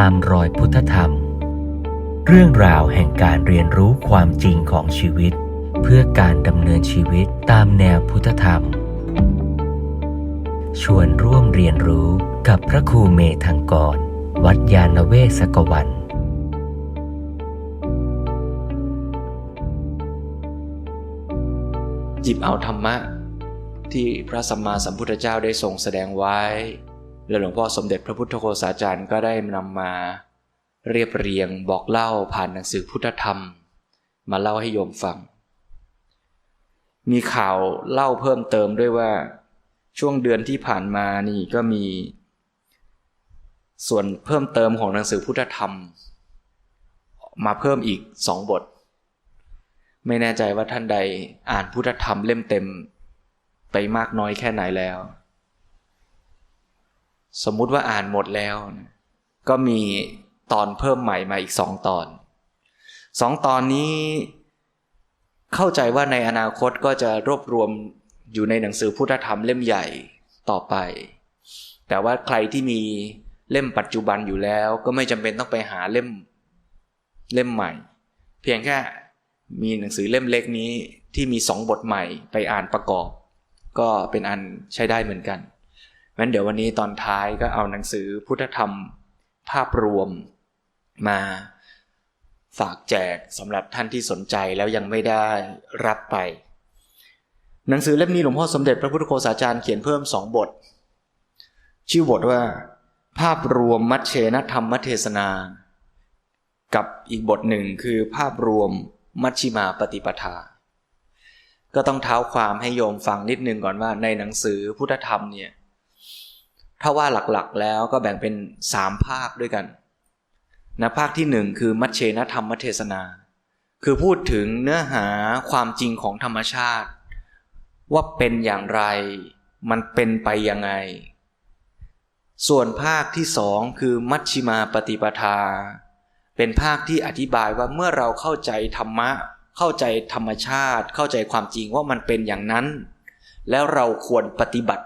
ตามรอยพุทธธรรม เรื่องราวแห่งการเรียนรู้ความจริงของชีวิต เพื่อการดำเนินชีวิตตามแนวพุทธธรรม ชวนร่วมเรียนรู้กับพระครูเมธังกร วัดยาณเวศกวันหยิบเอาธรรมะที่พระสัมมาสัมพุทธเจ้าได้ทรงแสดงไว้ และหลวงพ่อสมเด็จพระพุทธโฆษาจารย์ก็ได้นำมา เรียบเรียงบอกเล่าผ่านหนังสือพุทธธรรม มาเล่าให้โยมฟัง มีข่าวเล่าเพิ่มเติมด้วยว่า ช่วงเดือนที่ผ่านมานี่ก็มี ส่วนเพิ่มเติมของหนังสือพุทธธรรม มาเพิ่มอีกสองบท ไม่แน่ใจว่าท่านใดอ่านพุทธธรรมเล่มเต็ม ไปมากน้อยแค่ไหนแล้ว สมมุติว่าอ่านหมดแล้ว ก็มีตอนเพิ่มใหม่มาอีกสองตอนสองตอนนี้เข้าใจว่าในอนาคตก็จะรวบรวมอยู่ในหนังสือพุทธธรรมเล่มใหญ่ต่อไป แต่ว่าใครที่มีเล่มปัจจุบันอยู่แล้ว ก็ไม่จำเป็นต้องไปหาเล่มเล่มใหม่ เพียงแค่มีหนังสือเล่มเล็กนี้ที่มีสองบทใหม่ไปอ่านประกอบ ก็เป็นอันใช้ได้เหมือนกัน งั้นเดี๋ยววันนี้ตอนท้ายก็เอาหนังสือพุทธธรรมภาพรวมมาฝากแจกสำหรับท่านที่สนใจแล้วยังไม่ได้รับไป หนังสือเล่มนี้หลวงพ่อสมเด็จพระพุทธโฆษาจารย์เขียนเพิ่มสองบท ชื่อบทว่า ภาพรวมมัชเชนธรรมเทศนา กับอีกบทหนึ่งคือภาพรวมมัชชิมาปฏิปทา ก็ต้องเท้าความให้โยมฟังนิดนึงก่อนว่าในหนังสือพุทธธรรมเนี่ย ถ้าว่าหลักๆแล้วก็แบ่งเป็นสามภาคด้วยกันนะภาคที่หนึ่งคือมัชเชนธรรมเทศนา คือพูดถึงเนื้อหาความจริงของธรรมชาติ ว่าเป็นอย่างไร มันเป็นไปยังไง ส่วนภาคที่สองคือมัชชิมาปฏิปทา เป็นภาคที่อธิบายว่าเมื่อเราเข้าใจธรรมะ เข้าใจธรรมชาติ เข้าใจความจริงว่ามันเป็นอย่างนั้น แล้วเราควรปฏิบัติ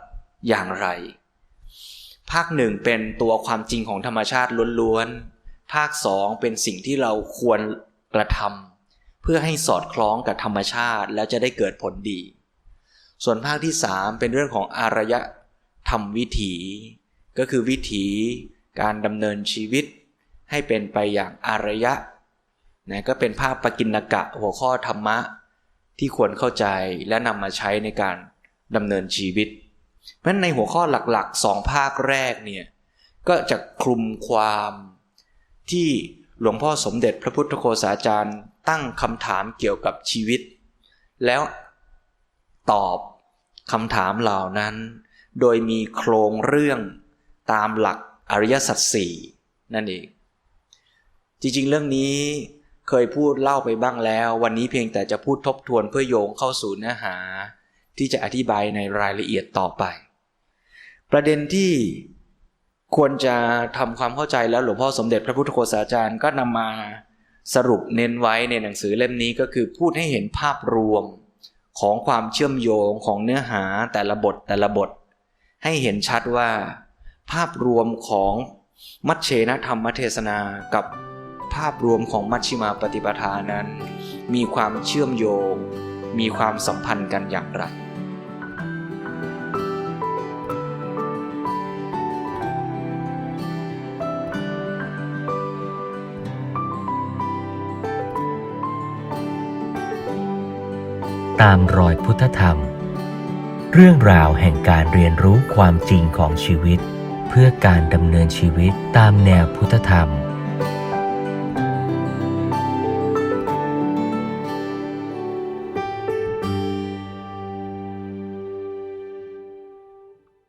อย่างไร ภาคหนึ่งเป็นตัวความจริงของธรรมชาติล้วนๆ ภาคสองเป็นสิ่งที่เราควรกระทำเพื่อให้สอดคล้องกับธรรมชาติแล้วจะได้เกิดผลดี ส่วนภาคที่สามเป็นเรื่องของอารยธรรมวิถี ก็คือวิถีการดำเนินชีวิต ให้เป็นไปอย่างอารยะนะก็เป็นภาพปกินกะหัวข้อธรรมะ ที่ควรเข้าใจและนำมาใช้ในการดำเนินชีวิต เพราะฉะนั้นในหัวข้อหลักๆสองภาคแรกเนี่ยก็จะคลุมความที่หลวงพ่อสมเด็จพระพุทธโฆษาจารย์ตั้งคำถามเกี่ยวกับชีวิต แล้วตอบคำถามเหล่านั้น โดยมีโครงเรื่องตามหลักอริยสัจสี่นั่นเอง จริงๆ เรื่องนี้เคยพูดเล่าไปบ้างแล้ว วันนี้เพียงแต่จะพูดทบทวนเพื่อโยงเข้าสู่เนื้อหา ที่จะอธิบายในรายละเอียดต่อไป ประเด็นที่ควรจะทำความเข้าใจแล้วหลวงพ่อสมเด็จพระพุทธโฆษาจารย์ก็นำมาสรุปเน้นไว้ในหนังสือเล่มนี้ก็คือพูดให้เห็นภาพรวมของความเชื่อมโยงของเนื้อหาแต่ละบทแต่ละบท ให้เห็นชัดว่า ภาพรวมของมัชเชนธรรมเทศนากับภาพรวมของมัชชิมาปฏิปทานั้น มีความเชื่อมโยง มีความสัมพันธ์กันอย่างไร ตามรอยพุทธธรรม เรื่องราวแห่งการเรียนรู้ความจริงของชีวิต เพื่อการดำเนินชีวิตตามแนวพุทธธรรม